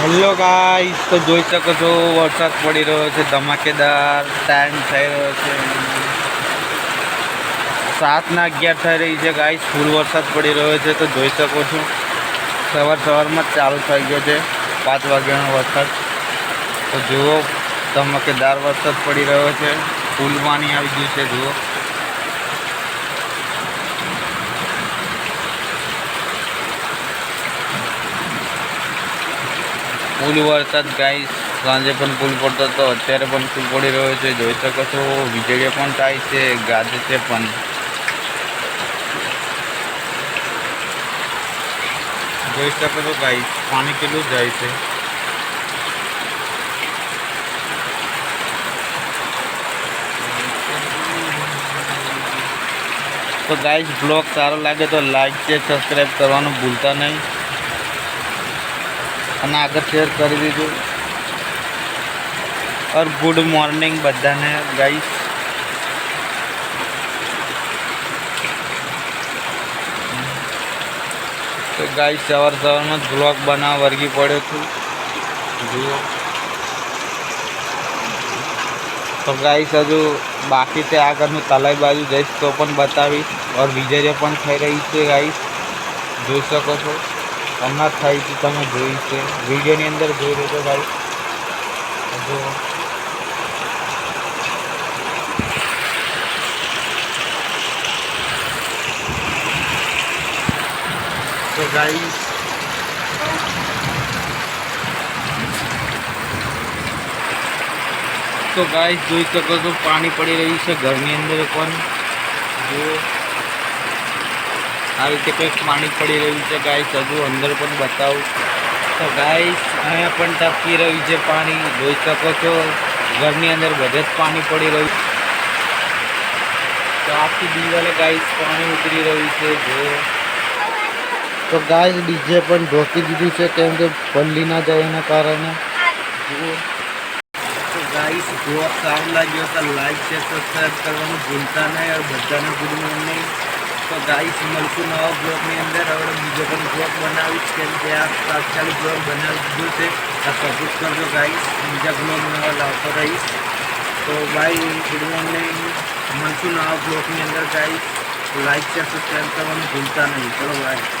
Hello guys તો જોઈ શકો છો, વરસાદ પડી રહ્યો છે, ધમાકેદાર ટાઈમ થઈ રહ્યો છે. સાતના અગિયાર થઈ રહી છે ગાઈસ ફૂલ વરસાદ પડી રહ્યો છે, તો જોઈ શકો છો. સવાર સવારમાં જ ચાલુ થઈ ગયો છે, પાંચ વાગ્યાનો વરસાદ. તો જુઓ, ધમાકેદાર વરસાદ પડી રહ્યો છે. ફૂલ પાણી આવી ગયું છે, જુઓ. ફૂલ વરસાદ ગાઈસ સાંજે પણ ફૂલ પડતો હતો અત્યારે પણ ફૂલ પડી રહ્યો છે જોઈ શકો છો વીજળી પણ થાય છે ગાજે છે પણ જોઈ શકો છો ગાઈસ પાણી કેટલું જાય છે તો ગાઈસ બ્લોગ સારો લાગે તો લાઈક છે સબસ્ક્રાઈબ કરવાનું ભૂલતા નહીં અને આગળ શેર કરી દીધું. ઓર ગુડ મોર્નિંગ બધાને ગાઈસ તો ગાઈસ સવાર સવારમાં જ બ્લોગ બનાવવા વર્ગી પડ્યો છું. જુઓ. તો ગાઈસ હજુ બાકી તે આગળનું તલાઈ બાજુ જઈશ તો પણ બતાવીશ. ઓર વિજય પણ થઈ રહી છે ગાઈસ જોઈ શકો છો. હમણાં થઈ છે તમે જોઈ છે વિડીયોની અંદર જોઈ લેજો ભાઈ જો તો ગાઈસ તો ગાઈસ જોઈ શકો છો પાણી પડી રહ્યું છે ઘરની અંદર પણ જો આ રીતે કંઈક પાણી પડી રહ્યું છે ગાઈસ હજુ અંદર પણ બતાવું. તો ગાઈસ અહીંયા પણ ટપકી રહ્યું છે પાણી. જોઈ શકો છો, ઘરની અંદર બધે જ પાણી પડી રહ્યું તો આખી દિવાલે ગાઈસ પાણી ઉતરી રહ્યું છે, જો. તો ગાય ડીજે પણ ઢોકી દીધું છે, કેમ કે પલ્લી ના જાય એના કારણે. તો ગાઈસ જો સારું લાગ્યો તો લાઈક છે સબસ્ક્રાઈબ કરવાનું ભૂલતા નહીં બધાને ગુડ મોર્નિંગ તો ગાઈસ મળશું નવા બ્લોગની અંદર હવે બીજો પણ બ્લોગ બનાવીશ કેમ કે આ તાત્કાલિક બ્લોગ બનાવી દીધો છે આ સપોર્ટ કરજો ગાઈસ બીજા બ્લોગ નવા લાવતો રહીશ તો બાય ગુડ મોર્નિંગ મળશું નવા બ્લોગની અંદર ગાઈસ લાઈક છે સબસ્ક્રાઈબ કરવાનું ભૂલતા નહીં ચલો બાય